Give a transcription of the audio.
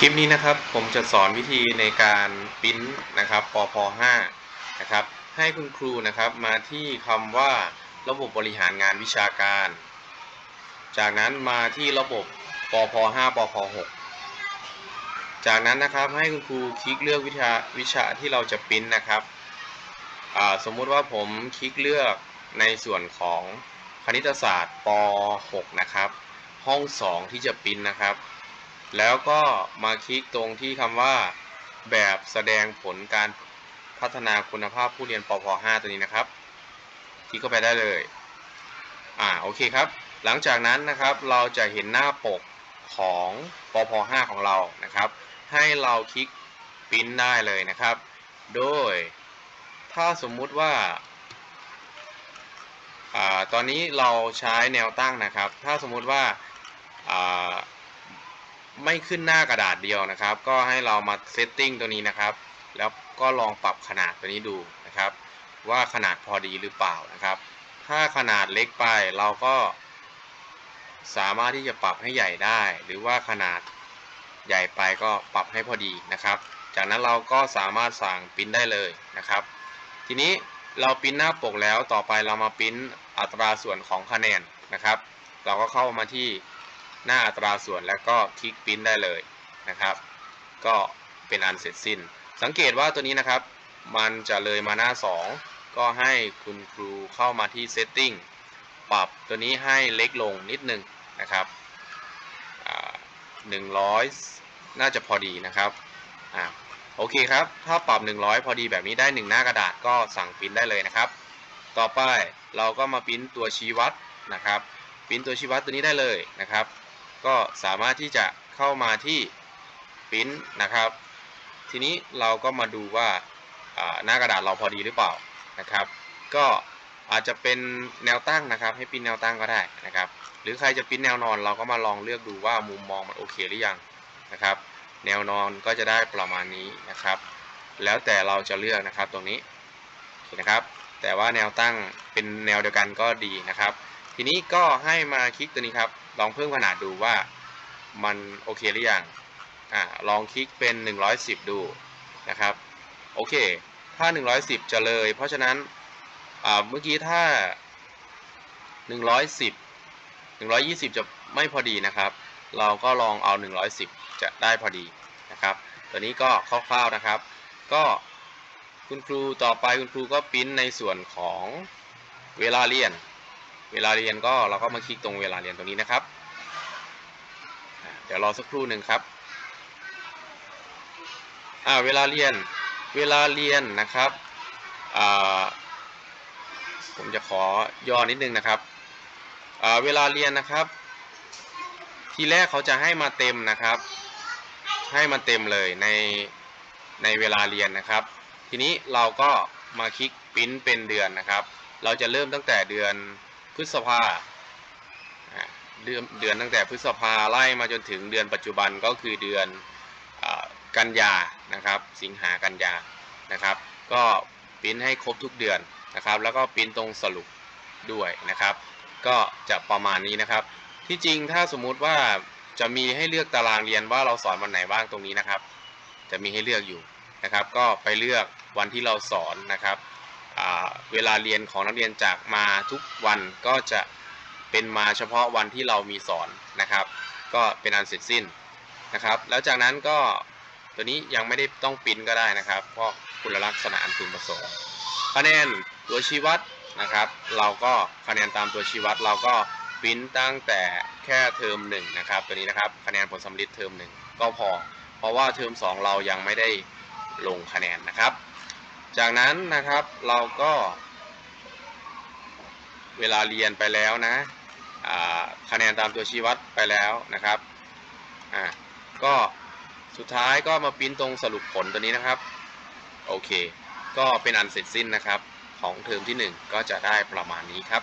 คลิปนี้นะครับผมจะสอนวิธีในการปริ้นนะครับปพ5นะครับให้คุณครูนะครับมาที่คำว่าระบบบริหารงานวิชาการ จากนั้นมาที่ระบบปพ5ปพ6จากนั้นนะครับให้คุณครูคลิกเลือกวิชาวิชาที่เราจะปริ้นนะครับสมมุติว่าผมคลิกเลือกในส่วนของคณิตศาสตร์ป .6 นะครับห้อง 2 ที่จะปริ้นนะครับ แล้วก็มาคลิกตรงที่คำว่าแบบแสดงผลการพัฒนาคุณภาพผู้เรียนปพ5ตัวนี้นะครับ คลิกเข้าไปได้เลย อ่าโอเคครับ หลังจากนั้นนะครับเราจะเห็นหน้าปกของปพ5ของเรานะครับ ให้เราคลิกปริ้นได้เลยนะครับ โดยถ้าสมมุติว่าอ่าตอนนี้เราใช้แนวตั้งนะครับ ถ้าสมมุติว่าอ่า ไม่ขึ้นหน้ากระดาษเดียวนะครับ ก็ให้เรามาเซตติ้งตัวนี้นะครับ แล้วก็ลองปรับขนาดตัวนี้ดูนะครับ ว่าขนาดพอดีหรือเปล่านะครับ ถ้าขนาดเล็กไปเราก็ สามารถที่จะปรับให้ใหญ่ได้ หรือว่าขนาดใหญ่ไปก็ปรับให้พอดีนะครับ จากนั้นเราก็สามารถสั่งปริ้นได้เลยนะครับ ทีนี้เราปริ้นหน้าปกแล้วต่อไปเรามาปริ้นอัตราส่วนของคะแนนนะครับ เราก็เข้ามาที่ หน้าอัตราส่วนแล้วก็คลิกปริ้นได้เลยนะครับ ก็เป็นอันเสร็จสิ้น สังเกตว่าตัวนี้นะครับ มันจะเลยมาหน้า 2 ก็ให้คุณครูเข้ามาที่ Setting ปรับตัวนี้ให้เล็กลงนิดนึงนะครับหนึ่งร้อยน่าจะพอดีนะครับอ่าโอเคครับ ถ้าปรับ 100 พอดีแบบนี้ได้ 1 หน้ากระดาษก็สั่งปริ้นได้เลยนะครับ ต่อไปเราก็มาปริ้นตัวชี้วัดนะครับปริ้นตัวชี้วัดตัวนี้ได้เลยนะครับ ก็สามารถที่จะเข้ามาที่ปริ้นนะครับ ทีนี้เราก็มาดูว่าหน้ากระดาษเราพอดีหรือเปล่านะครับ ก็อาจจะเป็นแนวตั้งนะครับ ให้ปิ้นแนวตั้งก็ได้นะครับ หรือใครจะปิ้นแนวนอนเราก็มาลองเลือกดูว่ามุมมองมันโอเคหรือยังนะครับ แนวนอนก็จะได้ประมาณนี้นะครับ แล้วแต่เราจะเลือกนะครับตรงนี้นะครับ แต่ว่าแนวตั้งเป็นแนวเดียวกันก็ดีนะครับ ทีนี้ก็ให้มาคลิกตัวนี้ครับ ลองเพิ่มขนาดดูว่ามันโอเคหรือยังอ่าลองคลิกเป็น 110 ดูนะครับ โอเค ถ้า 110 จะเลย เพราะฉะนั้นอ่าเมื่อกี้ถ้า 110 120 จะไม่พอดีนะครับ เราก็ลองเอา 110 จะได้พอดีนะครับ ตัวนี้ก็คร่าวๆนะครับ ก็คุณครูต่อไปคุณครูก็ปริ้นในส่วนของเวลาเรียน เวลาเรียนก็เราก็มาคลิกตรงเวลาเรียนตรงนี้นะครับ เดี๋ยวรอสักครู่หนึ่งครับอ่าเวลาเรียน เวลาเรียนนะครับอ่าผมจะขอย่อนิดนึงนะครับอ่าเวลาเรียนนะครับ ทีแรกเขาจะให้มาเต็มนะครับ ให้มาเต็มเลยในในเวลาเรียนนะครับ ทีนี้เราก็มาคลิกปิ้นเป็นเดือนนะครับ เราจะเริ่มตั้งแต่เดือน พฤษภาเดือนเดือนตั้งแต่พฤษภาไล่มาจนถึงเดือนปัจจุบันก็คือเดือนกันยานะครับ สิงหากันยานะครับ ก็ปริ้นให้ครบทุกเดือนนะครับ แล้วก็ปริ้นตรงสรุปด้วยนะครับ ก็จะประมาณนี้นะครับ ที่จริงถ้าสมมุติว่าจะมีให้เลือกตารางเรียนว่าเราสอนวันไหนบ้างตรงนี้นะครับ จะมีให้เลือกอยู่นะครับ ก็ไปเลือกวันที่เราสอนนะครับ เวลาเรียนของนักเรียนจากมาทุกวันก็จะเป็นมาเฉพาะวันที่เรามีสอนนะครับ ก็เป็นอันเสร็จสิ้นนะครับ แล้วจากนั้นก็ตัวนี้ยังไม่ได้ต้องปริ้นก็ได้นะครับ เพราะคุณลักษณะอันพึงประสงค์คะแนนตัวชี้วัดนะครับ เราก็คะแนนตามตัวชี้วัดเราก็ปริ้นตั้งแต่แค่เทอมหนึ่งนะครับตัวนี้นะครับคะแนนผลสำลิดเทอมหนึ่งก็พอ เพราะว่าเทอม2 เรายังไม่ได้ลงคะแนนนะครับ จากนั้นนะครับเราก็ เวลาเรียนไปแล้วนะคะแนนตามตัวชี้วัดไปแล้วนะครับอ่าก็สุดท้ายก็มาพิมพ์ตรงสรุปผลตัวนี้นะครับ โอเค ก็เป็นอันเสร็จสิ้นนะครับ ของเทอมที่ 1 ก็จะได้ประมาณนี้ครับ